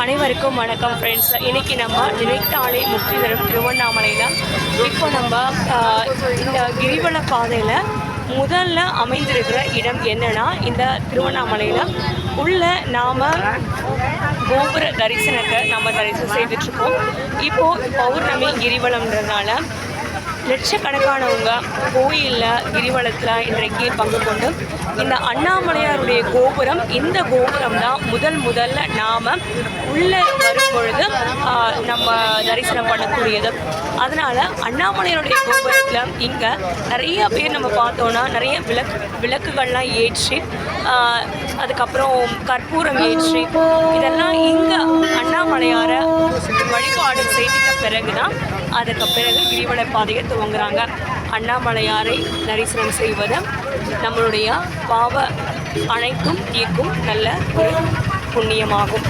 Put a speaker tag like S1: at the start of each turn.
S1: அனைவருக்கும் வணக்கம் ஃப்ரெண்ட்ஸ் இன்னைக்கு நம்ம நினைத்தாலே முக்தி தரும் திருவண்ணாமலையில் இப்போ நம்ம இந்த கிரிவல பாதையில் முதல்ல அமைந்திருக்கிற இடம் என்னன்னா இந்த திருவண்ணாமலையில் உள்ள நாம் கோபுர தரிசனத்தை நம்ம தரிசனம் செய்துட்ருக்கோம் இப்போது பௌர்ணமி கிரிவலம்ன்றதுனால லட்சக்கணக்கானவங்க கோயிலில் கிரிவலத்தில் இன்றைக்கு பங்கு கொண்டு இந்த அண்ணாமலையாருடைய கோபுரம் இந்த கோபுரம் தான் முதல் முதல்ல நாம் உள்ளே வரும் பொழுது நம்ம தரிசனம் பண்ணக்கூடியது. அதனால் அண்ணாமலையாருடைய கோபுரத்தில் இங்கே நிறைய பேர் நம்ம பார்த்தோன்னா நிறைய விளக்கு விளக்குகள்லாம் ஏற்றி அதுக்கப்புறம் கற்பூரம் ஏற்றி இதெல்லாம் இங்கே அண்ணாமலையாரை வழிபாடு செய்துட்ட பிறகு தான் அதுக்கு பிறகு கிரிவல பாதையை துவங்குறாங்க. அண்ணாமலையாரை தரிசனம் செய்வது நம்மளுடைய பாவ அனைத்தும் தீர்க்கும் நல்ல ஒரு புண்ணியமாகும்.